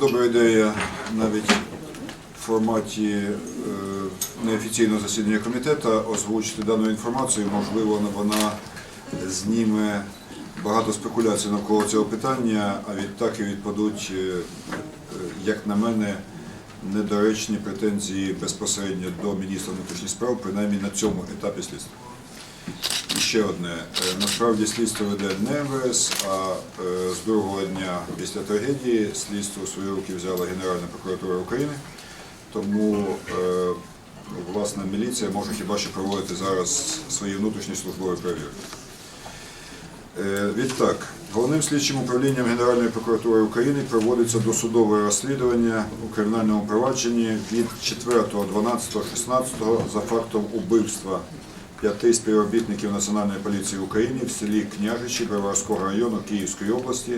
добра ідея навіть в форматі е, неофіційного засідання комітету озвучити дану інформацію. Можливо, вона зніме багато спекуляцій навколо цього питання, а відтак і відпадуть, е, як на мене, недоречні претензії безпосередньо до міністра внутрішніх справ, принаймні на цьому етапі слідства. Ще одне. Е, Насправді слідство веде не а е, з другого дня після трагедії слідство у свої руки взяла Генеральна прокуратура України. Тому е, власне міліція може хіба що проводити зараз свої внутрішні службові перевірки. Відтак, головним слідчим управлінням Генеральної прокуратури України проводиться досудове розслідування у кримінальному провадженні від 4.12.16 за фактом убивства п'яти співробітників Національної поліції України в селі Княжичі Броварського району Київської області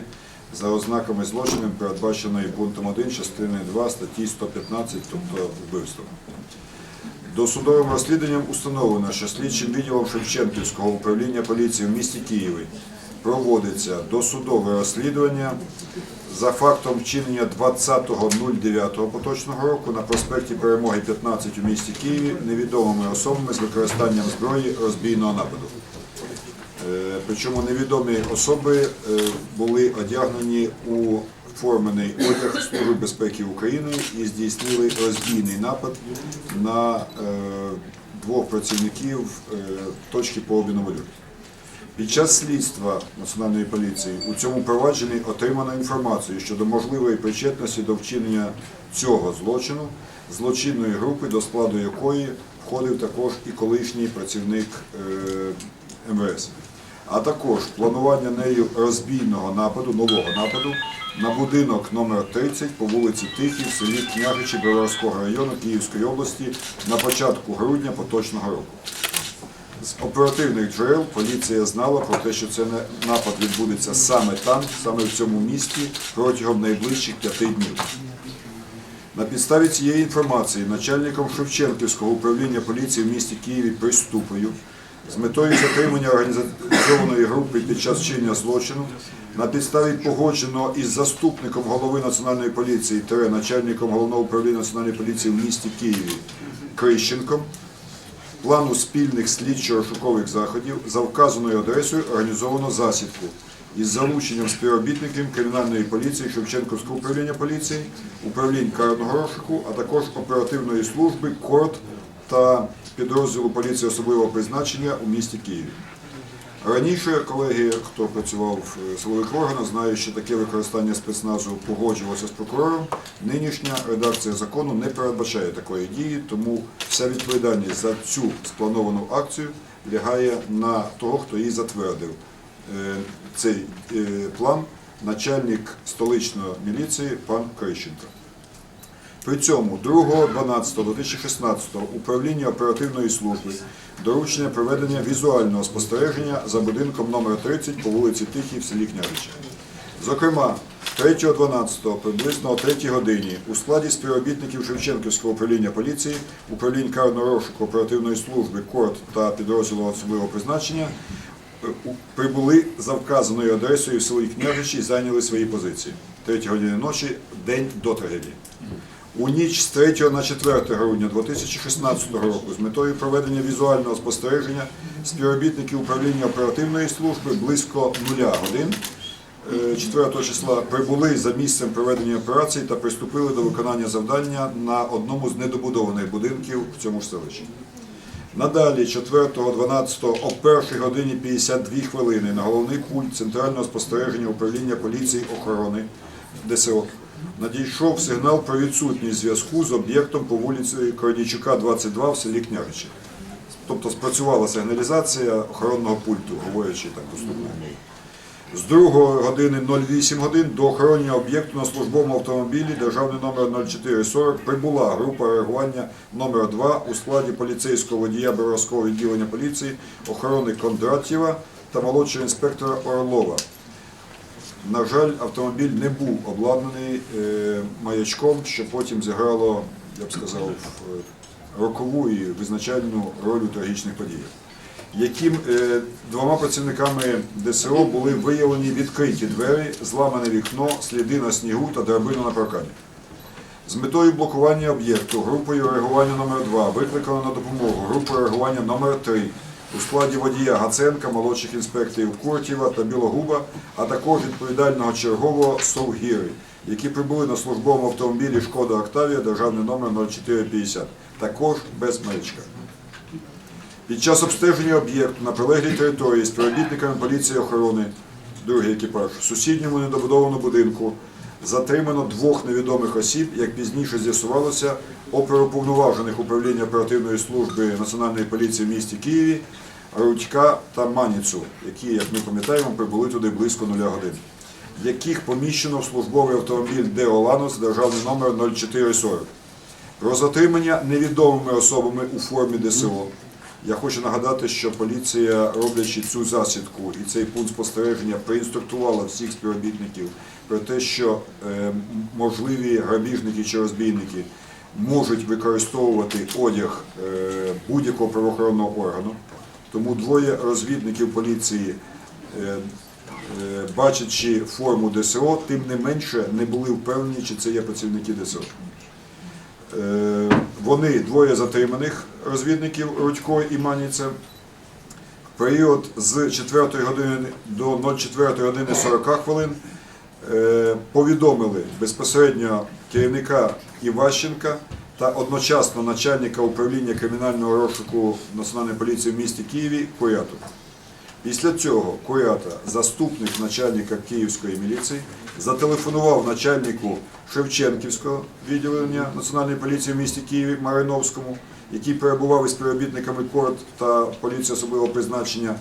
за ознаками злочину, передбаченої пунктом 1 частини 2 статті 115, тобто вбивство. Досудовим розслідуванням установлено, що слідчим відділом Шевченківського управління поліції в місті Києві проводиться досудове розслідування за фактом вчинення 20.09 поточного року на проспекті Перемоги 15 у місті Києві невідомими особами з використанням зброї розбійного нападу. Е, Причому невідомі особи е, були одягнені у формений одяг Служби безпеки України і здійснили розбійний напад на е, двох працівників точки по обміну валют. Під час слідства Національної поліції у цьому провадженні отримано інформацію щодо можливої причетності до вчинення цього злочину злочинної групи, до складу якої входив також і колишній працівник е, МВС, а також планування нею розбійного нападу, нового нападу на будинок номер 30 по вулиці Тихій в селі Княжичі Броварського району Київської області на початку грудня поточного року. З оперативних джерел поліція знала про те, що цей напад відбудеться саме там, саме в цьому місті протягом найближчих п'яти днів. На підставі цієї інформації начальником Шевченківського управління поліції в місті Києві приступою з метою затримання організованої групи під час вчинення злочину на підставі погодженого із заступником голови національної поліції тире начальником головного управління національної поліції в місті Києві Крищенком плану спільних слідчо-розшукових заходів за вказаною адресою організовано засідку із залученням співробітників кримінальної поліції Шевченківського управління поліції, управлінь карного розшуку, а також оперативної служби КОРД та підрозділу поліції особливого призначення у місті Києві. Раніше колеги, хто працював в силових органах, знають, що таке використання спецназу погоджувалося з прокурором. Нинішня редакція закону не передбачає такої дії, тому вся відповідальність за цю сплановану акцію лягає на того, хто її затвердив. Е, Цей е, план начальник столичної міліції пан Крищенко. При цьому 2.12.2016 управління оперативної служби доручення проведення візуального спостереження за будинком номер 30 по вулиці Тихій в селі Княжича. Зокрема, 3.12 приблизно о 3 годині у складі співробітників Шевченківського управління поліції, управлінь карного розшуку оперативної служби КОРД та підрозділу особливого призначення е, прибули за вказаною адресою в селі Княжичі і зайняли свої позиції. 3 години ночі, день до трагедії. У ніч з 3 на 4 грудня 2016 року з метою проведення візуального спостереження співробітники управління оперативної служби близько нуля годин е, 4 числа прибули за місцем проведення операції та приступили до виконання завдання на одному з недобудованих будинків в цьому селищі. Надалі 4.12 о 1 годині 52 хвилини на головний пульт Центрального спостереження управління поліції охорони ДСО надійшов сигнал про відсутність зв'язку з об'єктом по вулиці Корнійчука, 22 в селі Княжичі. Тобто спрацювала сигналізація охоронного пульту, говорячи так доступною мовою. З 2 години 08 годин до охоронного об'єкту на службовому автомобілі державний номер 0440 прибула група реагування номер 2 у складі поліцейського водія Боровського відділення поліції охорони Кондратєва та молодшого інспектора Орлова. На жаль, автомобіль не був обладнаний е, маячком, що потім зіграло, я б сказав, е, рокову і визначальну роль у трагічних подіях. яким е, двома працівниками ДСО були виявлені відкриті двері, зламане вікно, сліди на снігу та драбину на паркані. З метою блокування об'єкту групою реагування номер 2 викликано на допомогу групу реагування номер 3 у складі водія Гаценка, молодших інспекторів Куртєва та Білогуба, а також відповідального чергового Совгіри, які прибули на службовому автомобілі Шкода Октавія, державний номер 0450, також без маячка. Під час обстеження об'єкту на прилеглій території співробітниками поліції охорони, другий екіпаж, в сусідньому недобудованому будинку затримано двох невідомих осіб, як пізніше з'ясувалося, оперуповноважених управління оперативної служби Національної поліції в місті Києві, Рудька та Маніцу, які, як ми пам'ятаємо, прибули туди близько нуля годин, яких поміщено в службовий автомобіль Део Ланос, державний номер 0440. Про затримання невідомими особами у формі ДСО. Я хочу нагадати, що поліція, роблячи цю засідку і цей пункт спостереження, проінструктувала всіх співробітників про те, що е, можливі грабіжники чи розбійники можуть використовувати одяг е, будь-якого правоохоронного органу. Тому двоє розвідників поліції, е, бачачи форму ДСО, тим не менше не були впевнені, чи це є працівники ДСО. Вони двоє затриманих розвідників Рудько і Маніця. В період з 4 години до 04 години 40 хвилин е, повідомили безпосередньо керівника Іващенка та одночасно начальника управління кримінального розшуку Національної поліції в місті Києві Куряту. Після цього Курята, заступник начальника Київської міліції, зателефонував начальнику Шевченківського відділення Національної поліції в місті Києві Мариновському, який перебував із співробітниками КОРД та поліції особливого призначення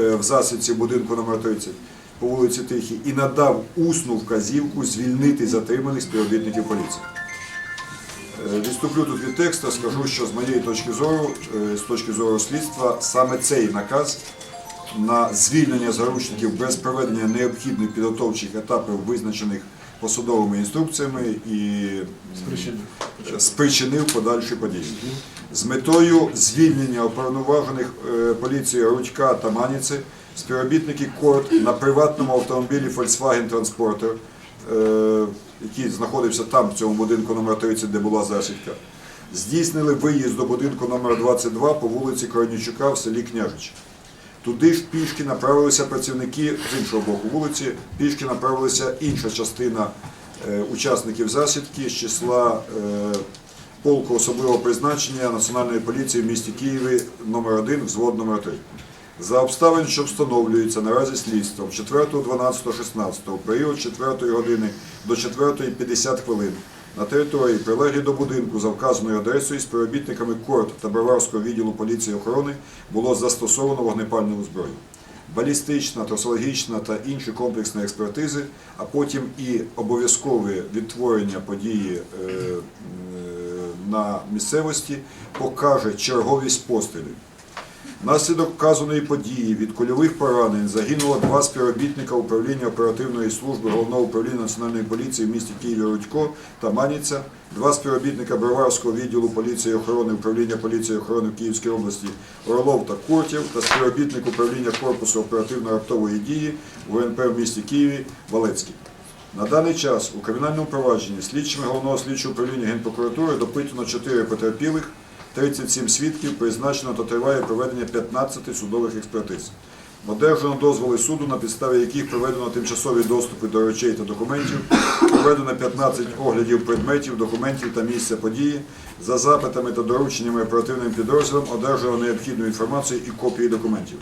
е, в засідці будинку номер 30 по вулиці Тихій, і надав усну вказівку звільнити затриманих співробітників поліції. Е, Відступлю тут від тексту, скажу, що з моєї точки зору, е, з точки зору слідства, саме цей наказ на звільнення заручників без проведення необхідних підготовчих етапів, визначених посадовими інструкціями, і спричинив подальші події. З метою звільнення уповноважених е, поліції Рудька та Маніци співробітники КОРД на приватному автомобілі Volkswagen Transporter, е, який знаходився там, в цьому будинку номер 30, де була засідка, здійснили виїзд до будинку номер 22 по вулиці Корнічука в селі Княжич. Туди ж пішки направилися працівники з іншого боку вулиці, пішки направилася інша частина е, учасників засідки з числа е, полку особливого призначення Національної поліції в місті Києві номер 1 взвод номер 3 За обставин, що встановлюються наразі слідством 4.12.16 в період 4 години до 4.50 хвилин на території, прилеглій до будинку за вказаною адресою, співробітниками КОРД та Броварського відділу поліції охорони було застосовано вогнепальну зброю. Балістична, трасологічна та інші комплексні експертизи, а потім і обов'язкове відтворення події е, е, на місцевості покаже черговість пострілів. Внаслідок вказаної події від кульових поранень загинуло два співробітника управління оперативної служби Головного управління Національної поліції в місті Києві Рудько та Маніця, два співробітника Броварського відділу поліції охорони управління поліції охорони в Київській області Орлов та Куртів та співробітник управління корпусу оперативно-раптової дії УНП в місті Києві Валецький. На даний час у кримінальному провадженні слідчими головного слідчого управління Генпрокуратури допитано 4 потерпілих, 37 свідків, призначено та триває проведення 15 судових експертиз. Одержано дозволи суду, на підставі яких проведено тимчасові доступи до речей та документів, проведено 15 оглядів предметів, документів та місця події. За запитами та дорученнями оперативним підрозділом одержано необхідну інформацію і копії документів.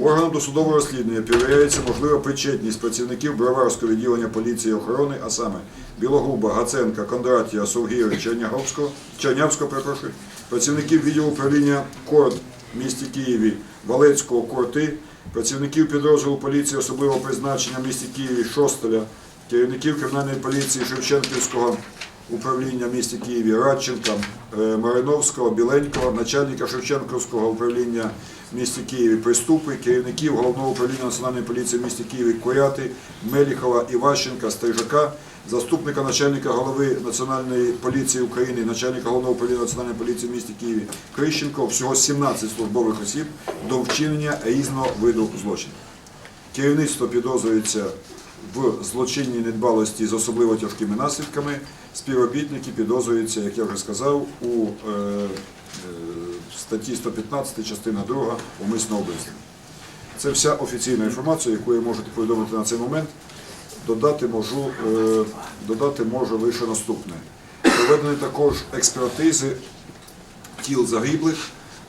Органом досудового розслідування перевіряється можлива причетність працівників Броварського відділення поліції і охорони, а саме Білогуба, Гаценка, Кондратія, Совгіра, Черняговського, Чернявського, перепрошую, працівників відділу управління КОРД в місті Києві, Валецького, Корти, працівників підрозділу поліції особливого призначення в місті Києві, Шостеля, керівників кримінальної поліції Шевченківського управління в місті Києві Радченка, е, Мариновського, Біленького, начальника Шевченківського управління в місті Києві Приступи, керівників Головного управління Національної поліції в місті Києві Куряти, Меліхова, Іващенка, Стрижака, заступника начальника голови Національної поліції України, начальника Головного управління Національної поліції в місті Києві Крищенко, всього 17 службових осіб до вчинення різного виду злочинів. Керівництво підозрюється в злочинній недбалості з особливо тяжкими наслідками. Співробітники підозрюються, як я вже сказав, у е, е, статті 115, частина 2 умисного вбивства. Це вся офіційна інформація, яку я можу повідомити на цей момент. Додати можу, е, додати можу лише наступне. Проведені також експертизи тіл загиблих,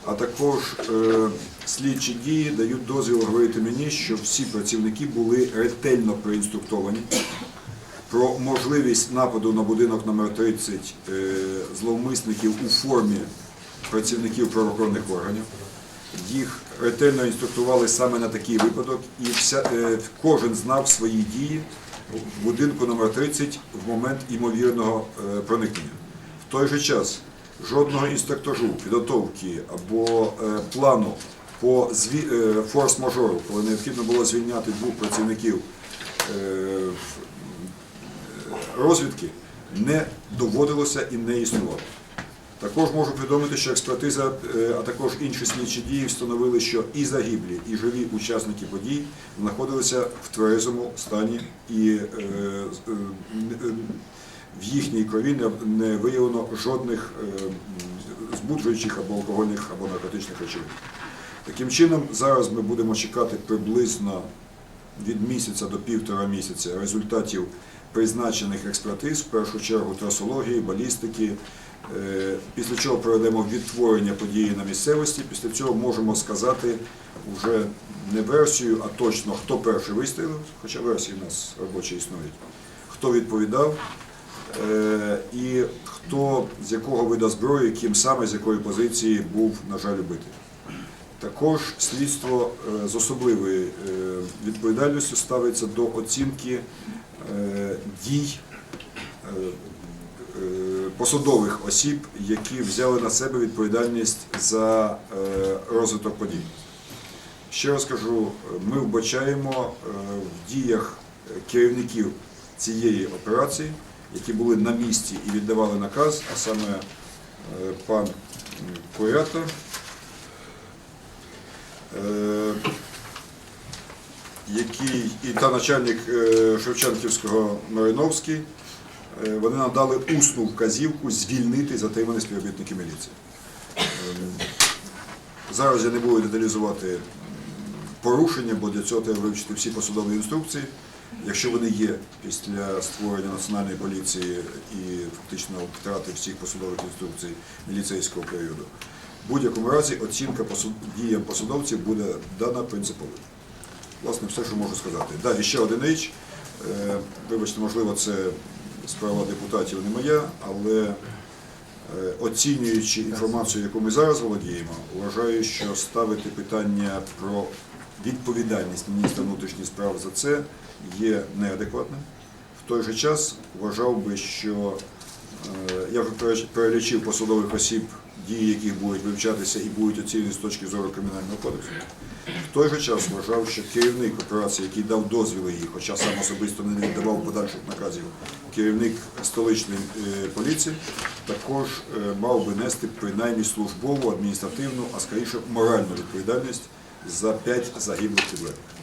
а також е, слідчі дії дають дозвіл говорити мені, що всі працівники були ретельно проінструктовані про можливість нападу на будинок номер 30 е, зловмисників у формі працівників правоохоронних органів. Їх ретельно інструктували саме на такий випадок, і вся, кожен знав свої дії в будинку номер 30 в момент ймовірного е, проникнення. В той же час жодного інструктажу, підготовки або е, плану по е, форс-мажору, коли необхідно було звільняти двох працівників розвідки, не доводилося і не існувало. Також можу повідомити, що експертиза, е, а також інші слідчі дії встановили, що і загиблі, і живі учасники подій знаходилися в тверезому стані і е, е, в їхній крові не- виявлено жодних збуджуючих або алкогольних або наркотичних речовин. Таким чином, зараз ми будемо чекати приблизно від місяця до півтора місяця результатів призначених експертиз, в першу чергу трасології, балістики. Е, Після чого проведемо відтворення події на місцевості. Після цього можемо сказати вже не версію, а точно хто перший вистрілив, хоча версії в нас робочі існують, хто відповідав е, і хто з якого вида зброї, ким саме з якої позиції був, на жаль, убитий. Також слідство е, з особливою відповідальністю ставиться до оцінки дій е, е, посадових осіб, які взяли на себе відповідальність за е, розвиток подій. Ще раз кажу, ми вбачаємо е, в діях керівників цієї операції, які були на місці і віддавали наказ, а саме е, пан е, який і та начальник е, Шевченківського Мариновський, е, вони надали усну вказівку звільнити затриманих співробітників міліції. Ем, Зараз я не буду деталізувати порушення, бо для цього треба вивчити всі посадові інструкції. Якщо вони є після створення національної поліції і фактично втрати всіх посадових інструкцій міліцейського періоду, в будь-якому разі оцінка діям посадовців буде дана принципово. Власне, все, що можу сказати. Да, і ще один річ. Е, Вибачте, можливо, це справа депутатів не моя, але е, оцінюючи інформацію, яку ми зараз володіємо, вважаю, що ставити питання про відповідальність міністра внутрішніх справ за це є неадекватним. В той же час вважав би, що е, я вже перелічив посадових осіб, дії яких будуть вивчатися і будуть оцінені з точки зору кримінального кодексу. В той же час вважав, що керівник операції, який дав дозвіли їй, хоча сам особисто не віддавав подальших наказів, керівник столичної е, поліції, також е, мав би нести принаймні службову, адміністративну, а скоріше моральну відповідальність за п'ять загиблих підлеглих.